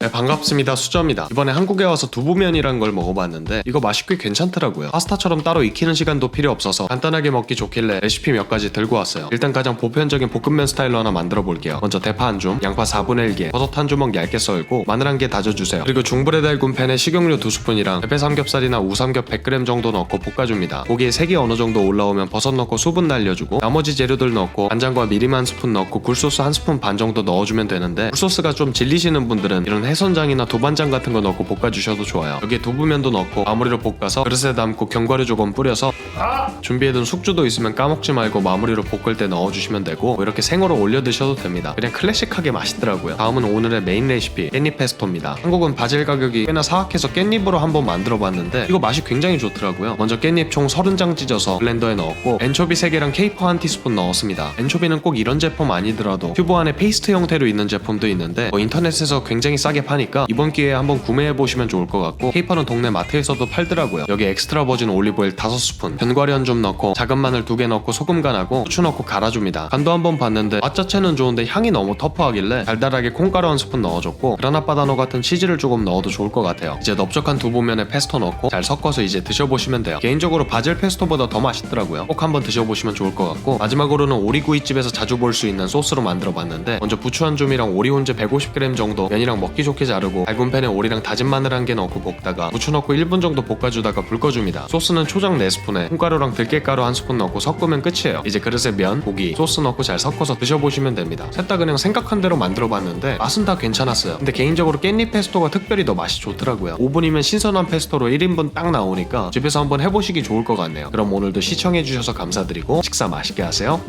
네, 반갑습니다. 수저입니다. 이번에 한국에 와서 두부면이란 걸 먹어봤는데 이거 꽤 괜찮더라고요. 파스타처럼 따로 익히는 시간도 필요 없어서 간단하게 먹기 좋길래 레시피 몇 가지 들고 왔어요. 일단 가장 보편적인 볶음면 스타일로 하나 만들어 볼게요. 먼저 대파 한 줌, 양파 4분의 1개, 버섯 한 주먹 얇게 썰고 마늘 한 개 다져주세요. 그리고 중불에 달군 팬에 식용유 2스푼이랑 페페 삼겹살이나 우삼겹 100g 정도 넣고 볶아줍니다. 고기에 색이 어느 정도 올라오면 버섯 넣고 수분 날려주고 나머지 재료들 넣고 간장과 미림 한 스푼 넣고 굴소스 한 스푼 반 정도 넣어주면 되는데 굴소스가 좀 질리시는 분들은 이런 해선장이나 도반장 같은 거 넣고 볶아주셔도 좋아요. 여기에 두부면도 넣고 마무리로 볶아서 그릇에 담고 견과류 조금 뿌려서 준비해둔 숙주도 있으면 까먹지 말고 마무리로 볶을 때 넣어주시면 되고 뭐 이렇게 생으로 올려 드셔도 됩니다. 그냥 클래식하게 맛있더라고요. 다음은 오늘의 메인 레시피 깻잎 페스토입니다. 한국은 바질 가격이 꽤나 사악해서 깻잎으로 한번 만들어봤는데 이거 맛이 굉장히 좋더라고요. 먼저 깻잎 총 30장 찢어서 블렌더에 넣었고 엔초비 3개랑 케이퍼 한 티스푼 넣었습니다. 엔초비는 꼭 이런 제품 아니더라도 튜브 안에 페이스트 형태로 있는 제품도 있는데 뭐 인터넷에서 굉장히 싸게 파니까 이번 기회에 한번 구매해보시면 좋을 것 같고 케이퍼는 동네 마트에서도 팔더라고요. 여기 엑스트라 버진 올리브오일 5스푼 견과류 좀 넣고 작은 마늘 2개 넣고 소금 간하고 후추 넣고 갈아줍니다. 간도 한번 봤는데 맛 자체는 좋은데 향이 너무 터프하길래 달달하게 콩가루 한 스푼 넣어줬고 그라나 바다노 같은 치즈를 조금 넣어도 좋을 것 같아요. 이제 넓적한 두부면에 페스토 넣고 잘 섞어서 이제 드셔보시면 돼요. 개인적으로 바질 페스토보다 더 맛있더라고요. 꼭 한번 드셔보시면 좋을 것 같고 마지막으로는 오리구이집에서 자주 볼 수 있는 소스로 만들어봤는데 먼저 부추 한 줌이랑 오리 혼재 150g 정도 면이랑 먹기 좋게 자르고 얇은 팬에 오리랑 다진 마늘 한 개 넣고 볶다가 부추 넣고 1분 정도 볶아주다가 불 꺼줍니다. 소스는 초장 4스푼에 콩가루랑 들깨가루 한 스푼 넣고 섞으면 끝이에요. 이제 그릇에 면, 고기, 소스 넣고 잘 섞어서 드셔보시면 됩니다. 셋 다 그냥 생각한 대로 만들어봤는데 맛은 다 괜찮았어요. 근데 개인적으로 깻잎 페스토가 특별히 더 맛이 좋더라고요. 5분이면 신선한 페스토로 1인분 딱 나오니까 집에서 한번 해보시기 좋을 것 같네요. 그럼 오늘도 시청해주셔서 감사드리고 식사 맛있게 하세요.